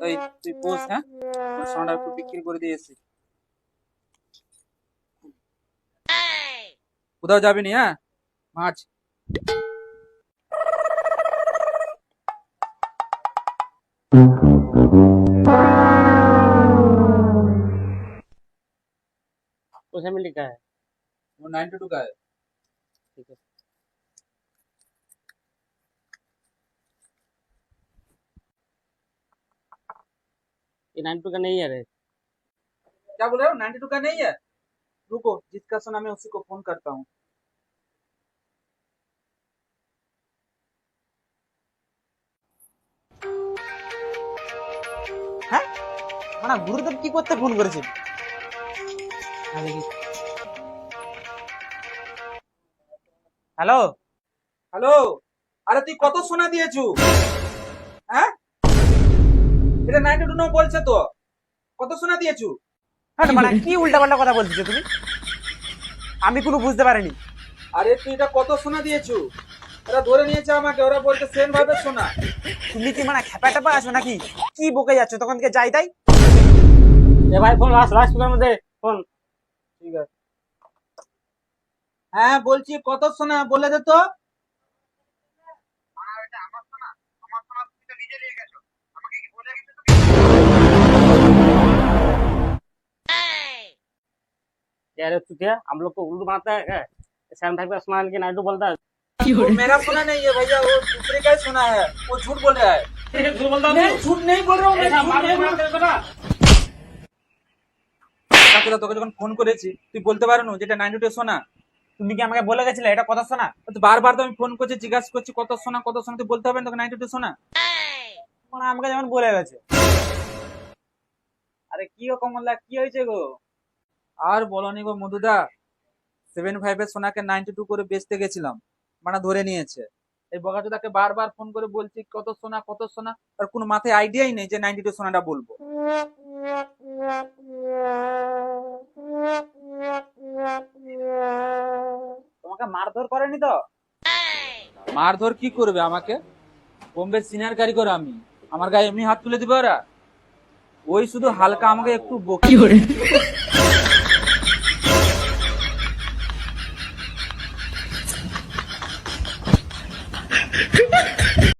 এই তুই পোস হ্যাঁ তোর সোনাটা একটু বিক্রি করে দিয়েছি কোথাও যাবি নি হ্যাঁ মাছ उसमें में लिखा है वो नाइन्टी टू का है ठीक है ये नाइन टू का नहीं है रे क्या बोल रहे हो नाइन्टी टू का नहीं है रुको जिसका सुना मैं उसी को फोन करता हूँ হ্যাঁ মানে গুরুদেব কি করতে ফোন করেছিল হ্যালো হ্যালো আরে তুই কত সোনা দিয়েছু হ্যাঁ এটা নাইনটি টু বলছে তো। কত শোনা দিয়েছ? হ্যাঁ, মানে কি উল্টাপাল্টা কথা বলছো তুমি? আমি কোনো বুঝতে পারিনি। আরে তুই এটা কত শোনা দিয়েছ? ওরা ধরে নিয়েছে আমাকে ওরা বলতে সেম ভাবে শোনা। তুমি কি মানে খেপা টেপা আছো নাকি? কি বকে যাচ্ছ? তখন থেকে যাই তাই? এ ভাই ফোন লাস্ট লাস্ট ফোনের মধ্যে ফোন ঠিক আছে। হ্যাঁ বলছি কত শোনা? বলে দে তো। यार तू क्या हम लोग को उर्दू बनाता है क्या सैम भाई का सुना के नाइन टू बोलता है वो मेरा सोना नहीं है भैया वो दूसरे का ही सोना है वो झूठ बोल रहा है झूठ बोलता मैं झूठ नहीं बोल रहा हूँ मैं झूठ नहीं बोल रहा हूँ। কাকুদা তোকে যখন ফোন করেছি তুই বলতে পারো যেটা নাইনটি টু সোনা তুমি কি আমাকে বলে গেছিলে এটা কথা শোনা তো বারবার তো আমি ফোন করছি জিজ্ঞাসা করছি কত সোনা কত সোনা তুই বলতে হবে না তোকে নাইনটি টু সোনা মানে আমাকে যেমন বলে গেছে আরে কি গো কমলা কি হয়েছে গো আর বলনি গো মধুদা সেভেন ফাইভের সোনাকে নাইনটি টু করে বেচতে গেছিলাম মানে ধরে নিয়েছে। এই বগাচোদাকে বারবার ফোন করে বলছি, কত সোনা কত সোনা? আর কোনো মাথায় আইডিয়াই নেই যে নাইনটি টু সোনাটা বলব। তোমাকে মারধর করেনি তো? মারধর কি করবে আমাকে? বোম্বে সিনিয়র কারিগর আমি। আমার গায়ে এমনি হাত তুলে দিবে ওরা? ওই শুধু হালকা আমাকে একটু বকি Ha ha ha!